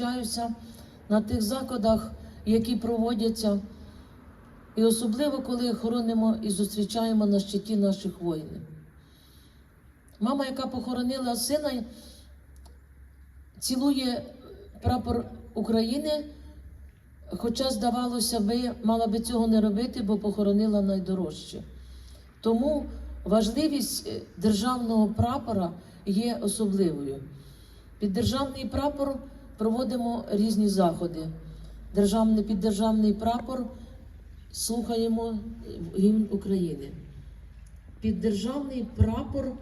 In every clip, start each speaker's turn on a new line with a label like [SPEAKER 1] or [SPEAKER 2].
[SPEAKER 1] зустрічаюся на тих заходах, які проводяться, і особливо коли хоронимо і зустрічаємо на щиті наших воїнів. Мама, яка похоронила сина, цілує прапор України, хоча, здавалося би, мала би цього не робити, бо похоронила найдорожче. Тому важливість е, державного прапора є особливою. Під державний прапор проводимо різні заходи. Державний, під державний прапор слухаємо гімн України. Під державний прапор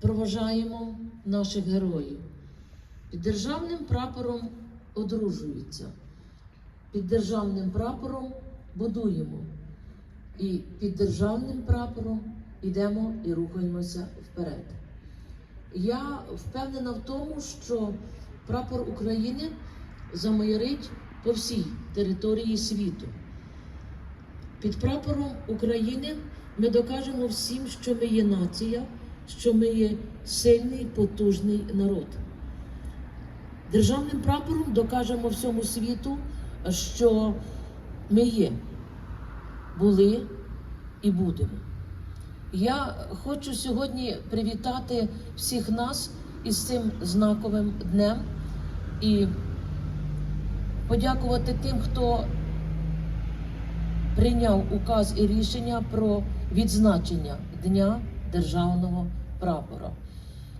[SPEAKER 1] проважаємо наших героїв. Під державним прапором одружуються. Під державним прапором будуємо. І під державним прапором йдемо і рухаємося вперед. Я впевнена в тому, що прапор України замайорить по всій території світу. Під прапором України ми докажемо всім, що ми є нація, що ми є сильний, потужний народ. Державним прапором докажемо всьому світу, що ми є, були і будемо. Я хочу сьогодні привітати всіх нас із цим знаковим днем і подякувати тим, хто прийняв указ і рішення про відзначення Дня державного прапора.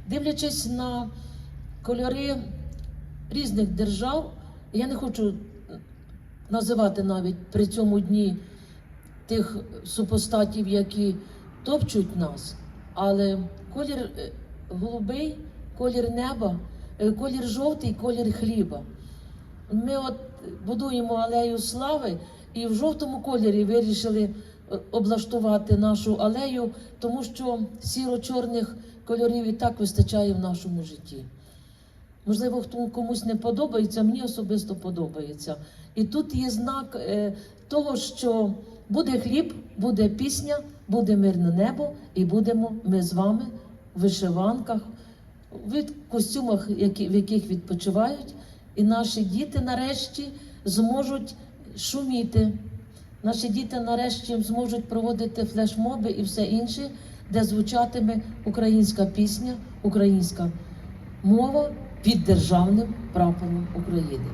[SPEAKER 1] Дивлячись на кольори різних держав, я не хочу називати навіть при цьому дні тих супостатів, які топчуть нас, але колір е, голубий, колір неба, колір жовтий, колір хліба. Ми от будуємо алею слави і в жовтому кольорі вирішили е, облаштувати нашу алею, тому що сіро-чорних кольорів і так вистачає в нашому житті. Можливо, хто комусь не подобається, мені особисто подобається. І тут є знак е, того, що буде хліб, буде пісня, буде мирне небо, і будемо ми з вами в вишиванках, в костюмах, в яких відпочивають, і наші діти нарешті зможуть шуміти. Наші діти нарешті зможуть проводити флешмоби і все інше, де звучатиме українська пісня, українська мова під державним прапором України.